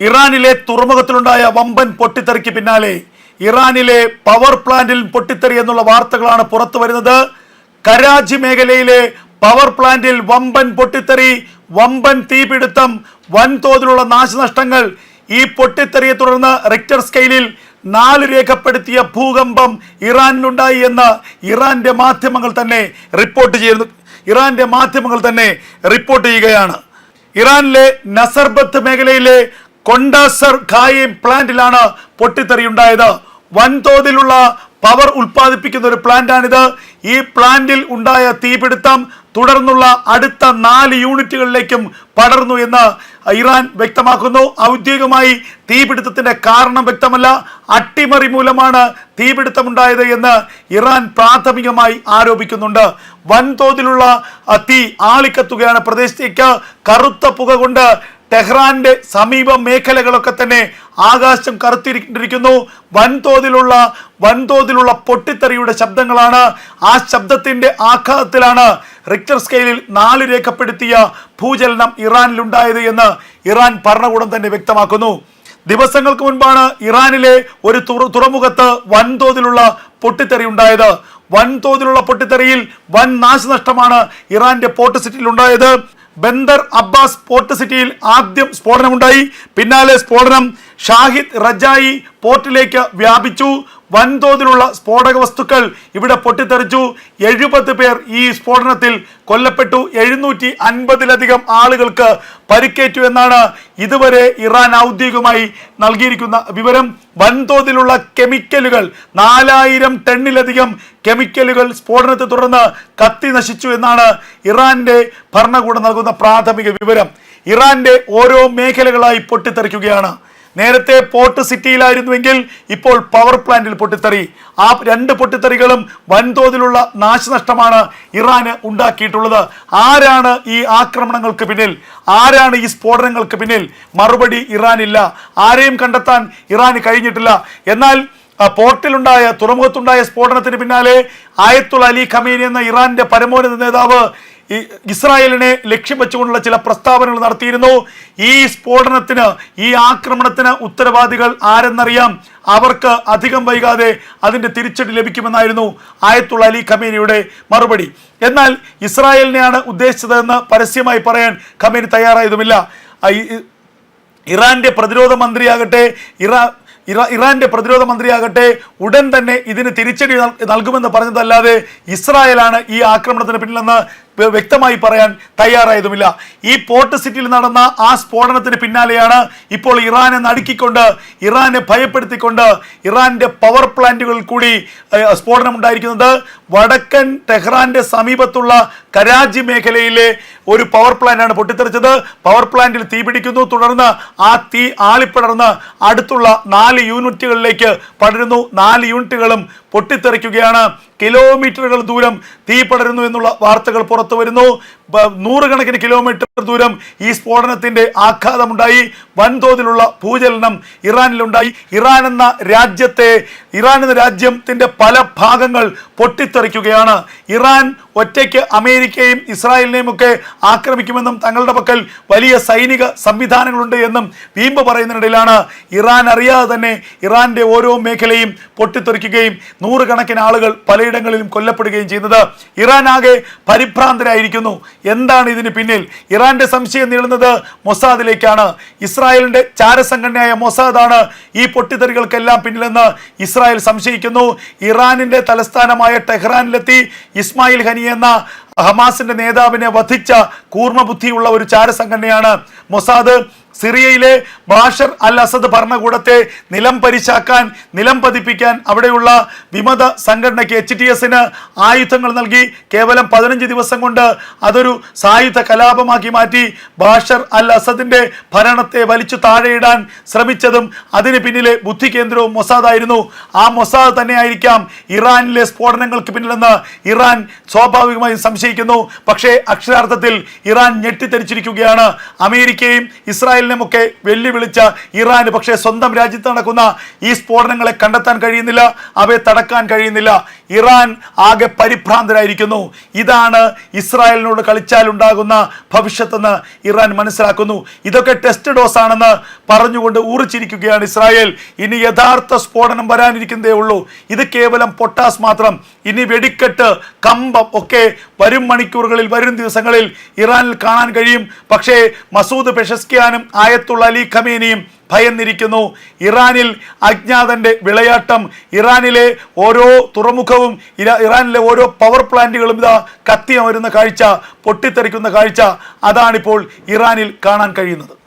ഇറാനിലെ തുറമുഖത്തിലുണ്ടായ വമ്പൻ പൊട്ടിത്തെറിക്ക് പിന്നാലെ ഇറാനിലെ പവർ പ്ലാന്റിൽ പൊട്ടിത്തെറി എന്നുള്ള വാർത്തകളാണ് പുറത്തു വരുന്നത്. കരാച്ചി മേഖലയിലെ പവർ പ്ലാന്റിൽ വമ്പൻ പൊട്ടിത്തെറി വമ്പൻ തീപിടുത്തം വൻതോതിലുള്ള നാശനഷ്ടങ്ങൾ ഈ പൊട്ടിത്തെറിയെ തുടർന്ന് റിക്ടർ സ്കെയിലിൽ നാല് രേഖപ്പെടുത്തിയ ഭൂകമ്പം ഇറാനിലുണ്ടായി എന്ന് ഇറാന്റെ മാധ്യമങ്ങൾ തന്നെ റിപ്പോർട്ട് ചെയ്യുന്നു ഇറാന്റെ മാധ്യമങ്ങൾ തന്നെ റിപ്പോർട്ട് ചെയ്യുകയാണ്. ഇറാനിലെ നസർബത്ത് മേഖലയിലെ കൊണ്ടാസർ ഖായിം പ്ലാന്റിലാണ് പൊട്ടിത്തെറിയുണ്ടായത് വൻതോതിലുള്ള പവർ ഉൽപ്പാദിപ്പിക്കുന്ന ഒരു പ്ലാന്റാണിത്. ഈ പ്ലാന്റിൽ ഉണ്ടായ തീപിടുത്തം തുടർന്നുള്ള അടുത്ത നാല് യൂണിറ്റുകളിലേക്കും പടർന്നു എന്ന് ഇറാൻ വ്യക്തമാക്കുന്നു. ഔദ്യോഗികമായി തീപിടുത്തത്തിന്റെ കാരണം വ്യക്തമല്ല. അട്ടിമറി മൂലമാണ് തീപിടുത്തമുണ്ടായത് എന്ന് ഇറാൻ പ്രാഥമികമായി ആരോപിക്കുന്നുണ്ട്. വൻതോതിലുള്ള തീ ആളിക്കത്തുകയാണ് പ്രദേശത്തേക്ക് കറുത്ത പുക കൊണ്ട് ടെഹ്റാന്റെ സമീപ മേഖലകളൊക്കെ തന്നെ ആകാശം കറുത്തിരിക്കുന്നു. വൻതോതിലുള്ള വൻതോതിലുള്ള പൊട്ടിത്തെറിയുടെ ശബ്ദങ്ങളാണ്. ആ ശബ്ദത്തിന്റെ ആഘാതത്തിലാണ് റിക്ടർ സ്കെയിലിൽ നാല് രേഖപ്പെടുത്തിയ ഭൂചലനം ഇറാനിലുണ്ടായത് എന്ന് ഇറാൻ ഭരണകൂടം തന്നെ വ്യക്തമാക്കുന്നു. ദിവസങ്ങൾക്ക് മുൻപാണ് ഇറാനിലെ ഒരു തുറ- തുറമുഖത്ത് വൻതോതിലുള്ള പൊട്ടിത്തെറി ഉണ്ടായത്. വൻതോതിലുള്ള പൊട്ടിത്തെറിയിൽ വൻ നാശനഷ്ടമാണ് ഇറാന്റെ പോർട്ട് സിറ്റിയിൽ ഉണ്ടായത്. ബന്ദർ അബ്ബാസ് പോർട്ട് സിറ്റിയിൽ ആദ്യം സ്ഫോടനമുണ്ടായി. പിന്നാലെ സ്ഫോടനം ഷാഹിദ് റജായി പോർട്ടിലേക്ക് വ്യാപിച്ചു. വൻതോതിലുള്ള സ്ഫോടക വസ്തുക്കൾ ഇവിടെ പൊട്ടിത്തെറിച്ചു. എഴുപത് പേർ ഈ സ്ഫോടനത്തിൽ കൊല്ലപ്പെട്ടു. എഴുന്നൂറ്റി അൻപതിലധികം ആളുകൾക്ക് പരിക്കേറ്റു എന്നാണ് ഇതുവരെ ഇറാൻ ഔദ്യോഗികമായി നൽകിയിരിക്കുന്ന വിവരം. വൻതോതിലുള്ള കെമിക്കലുകൾ നാലായിരം ടണ്ണിലധികം കെമിക്കലുകൾ സ്ഫോടനത്തെ തുടർന്ന് കത്തി നശിച്ചു എന്നാണ് ഇറാന്റെ ഭരണകൂടം നൽകുന്ന പ്രാഥമിക വിവരം. ഇറാന്റെ ഓരോ മേഖലകളായി പൊട്ടിത്തെറിക്കുകയാണ്. നേരത്തെ പോർട്ട് സിറ്റിയിലായിരുന്നുവെങ്കിൽ ഇപ്പോൾ പവർ പ്ലാന്റിൽ പൊട്ടിത്തെറി. ആ രണ്ട് പൊട്ടിത്തെറികളും വൻതോതിലുള്ള നാശനഷ്ടമാണ് ഇറാന് ഉണ്ടാക്കിയിട്ടുള്ളത്. ആരാണ് ഈ ആക്രമണങ്ങൾക്ക് പിന്നിൽ? ആരാണ് ഈ സ്ഫോടനങ്ങൾക്ക് പിന്നിൽ? മറുപടി ഇറാനില്ല. ആരെയും കണ്ടെത്താൻ ഇറാന് കഴിഞ്ഞിട്ടില്ല. എന്നാൽ പോർട്ടിലുണ്ടായ തുറമുഖത്തുണ്ടായ സ്ഫോടനത്തിന് പിന്നാലെ ആയത്തുൽ അലി ഖമീനി എന്ന ഇറാന്റെ പരമോന്നത നേതാവ് ഈ ഇസ്രായേലിനെ ലക്ഷ്യം വെച്ചുകൊണ്ടുള്ള ചില പ്രസ്താവനകൾ നടത്തിയിരുന്നു. ഈ സ്ഫോടനത്തിന് ഈ ആക്രമണത്തിന് ഉത്തരവാദികൾ ആരെന്നറിയാം? അവർക്ക് അധികം വൈകാതെ അതിന്റെ തിരിച്ചടി ലഭിക്കുമെന്നായിരുന്നു ആയത്തുള്ള അലി ഖമേനിയുടെ മറുപടി. എന്നാൽ ഇസ്രായേലിനെയാണ് ഉദ്ദേശിച്ചതെന്ന് പരസ്യമായി പറയാൻ ഖമേനി തയ്യാറായതുമില്ല. ഇറാന്റെ പ്രതിരോധ മന്ത്രിയാകട്ടെ ഇറാ ഇറാ ഇറാന്റെ പ്രതിരോധ മന്ത്രിയാകട്ടെ ഉടൻ തന്നെ ഇതിന് തിരിച്ചടി നൽ- നൽകുമെന്ന് പറഞ്ഞതല്ലാതെ ഇസ്രായേലാണ് ഈ ആക്രമണത്തിന് പിന്നിലെന്ന് വ്യക്തമായി പറയാൻ തയ്യാറായതുമില്ല. ഈ പോർട്ട് സിറ്റിയിൽ നടന്ന ആ സ്ഫോടനത്തിന് പിന്നാലെയാണ് ഇപ്പോൾ ഇറാനെ നടുക്കിക്കൊണ്ട് ഇറാനെ ഭയപ്പെടുത്തിക്കൊണ്ട് ഇറാന്റെ പവർ പ്ലാന്റുകളിൽ കൂടി സ്ഫോടനം ഉണ്ടായിരിക്കുന്നത്. വടക്കൻ ടെഹ്റാന്റെ സമീപത്തുള്ള കരാജി മേഖലയിലെ ഒരു പവർ പ്ലാന്റാണ് പൊട്ടിത്തെറിച്ചത്. പവർ പ്ലാന്റിൽ തീപിടിക്കുന്നു തുടർന്ന് ആ തീ ആളിപ്പടർന്ന് അടുത്തുള്ള നാല് യൂണിറ്റുകളിലേക്ക് പടരുന്നു. നാല് യൂണിറ്റുകളും പൊട്ടിത്തെറിക്കുകയാണ്. കിലോമീറ്ററുകൾ ദൂരം തീ പടരുന്നു എന്നുള്ള വാർത്തകൾ പുറത്തു വരുന്നു. നൂറുകണക്കിന് കിലോമീറ്റർ ദൂരം ഈ സ്ഫോടനത്തിന്റെ ആഘാതമുണ്ടായി. വൻതോതിലുള്ള ഭൂചലനം ഇറാനിലുണ്ടായി. ഇറാൻ എന്ന രാജ്യത്തെ ഇറാൻ എന്ന രാജ്യത്തിന്റെ പല ഭാഗങ്ങൾ പൊട്ടിത്തെറിക്കുകയാണ്. ഇറാൻ ഒറ്റയ്ക്ക് അമേരിക്കയും ഇസ്രായേലിനെയും ഒക്കെ ആക്രമിക്കുമെന്നും തങ്ങളുടെ പക്കൽ വലിയ സൈനിക സംവിധാനങ്ങളുണ്ട് എന്നും വീമ്പ് പറയുന്നതിനിടയിലാണ് ഇറാൻ അറിയാതെ തന്നെ ഇറാന്റെ ഓരോ മേഖലയും പൊട്ടിത്തെറിക്കുകയും നൂറുകണക്കിന് ആളുകൾ പലയിടങ്ങളിലും കൊല്ലപ്പെടുകയും ചെയ്യുന്നത്. ഇറാൻ ആകെ പരിഭ്രാന്തരായിരിക്കുന്നു. എന്താണ് ഇതിന് പിന്നിൽ? ഇറാന്റെ സംശയം നീളുന്നത് മൊസാദിലേക്കാണ്. ഇസ്രായേലിന്റെ ചാരസംഘടനയായ മൊസാദാണ് ഈ പൊട്ടിത്തെറികൾക്കെല്ലാം പിന്നിലെന്ന് ഇസ്രായേൽ സംശയിക്കുന്നു. ഇറാനിന്റെ തലസ്ഥാനമായ ടെഹ്റാനിലെത്തി ഇസ്മായിൽ ഹനി എന്ന ഹമാസിന്റെ നേതാവിനെ വധിച്ച കൂർമ്മബുദ്ധിയുള്ള ഒരു ചാരസംഘടനയാണ് മൊസാദ്. സിറിയയിലെ ബാഷർ അൽ അസദ് ഭരണകൂടത്തെ നിലം പരിശാക്കാൻ നിലം പതിപ്പിക്കാൻ അവിടെയുള്ള വിമത സംഘടനയ്ക്ക് എച്ച് ടി എസിന് ആയുധങ്ങൾ നൽകി. കേവലം പതിനഞ്ച് ദിവസം കൊണ്ട് അതൊരു സായുധ കലാപമാക്കി മാറ്റി. ബാഷർ അൽ അസദിന്റെ ഭരണത്തെ വലിച്ചു താഴെയിടാൻ ശ്രമിച്ചതും അതിന് പിന്നിലെ ബുദ്ധി കേന്ദ്രവും മൊസാദായിരുന്നു. ആ മൊസാദ് തന്നെയായിരിക്കാം ഇറാനിലെ സ്ഫോടനങ്ങൾക്ക് പിന്നിലെന്ന് ഇറാൻ സ്വാഭാവികമായും സംശയിക്കുന്നു പക്ഷേ അക്ഷരാർത്ഥത്തിൽ ഇറാൻ ഞെട്ടിത്തെരിച്ചിരിക്കുകയാണ് അമേരിക്കയും ഇസ്രായേലിനും ഒക്കെ വെല്ലുവിളിച്ച ഇറാന് പക്ഷേ സ്വന്തം രാജ്യത്ത് നടക്കുന്ന ഈ സ്ഫോടനങ്ങളെ കണ്ടെത്താൻ കഴിയുന്നില്ല അവയെ തടക്കാൻ കഴിയുന്നില്ല. ഇറാൻ ആകെ പരിഭ്രാന്തരായിരിക്കുന്നു. ഇതാണ് ഇസ്രായേലിനോട് കളിച്ചാൽ ഉണ്ടാകുന്ന ഭവിഷ്യത്തെന്ന് ഇറാൻ മനസ്സിലാക്കുന്നു. ഇതൊക്കെ ടെസ്റ്റ് ഡോസ് ആണെന്ന് പറഞ്ഞുകൊണ്ട് ഊറിച്ചിരിക്കുകയാണ് ഇസ്രായേൽ. ഇനി യഥാർത്ഥ സ്ഫോടനം വരാനിരിക്കുന്നതേ ഉള്ളൂ. ഇത് കേവലം പൊട്ടാസ് മാത്രം. ഇനി വെടിക്കെട്ട് കമ്പം ഒക്കെ വരും മണിക്കൂറുകളിൽ വരും ദിവസങ്ങളിൽ ഇറാനിൽ കാണാൻ കഴിയും. പക്ഷേ മസൂദ് പെഷസ്കിയാനും ആയത്തുള്ള അലി ഖമീനിയും ഭയന്നിരിക്കുന്നു. ഇറാനിൽ അജ്ഞാതന്റെ വിളയാട്ടം ഇറാനിലെ ഓരോ തുറമുഖവും ഇറാ ഇറാനിലെ ഓരോ പവർ പ്ലാന്റുകളും ഇതാ കത്തിയമരുന്ന കാഴ്ച പൊട്ടിത്തെറിക്കുന്ന കാഴ്ച അതാണിപ്പോൾ ഇറാനിൽ കാണാൻ കഴിയുന്നത്.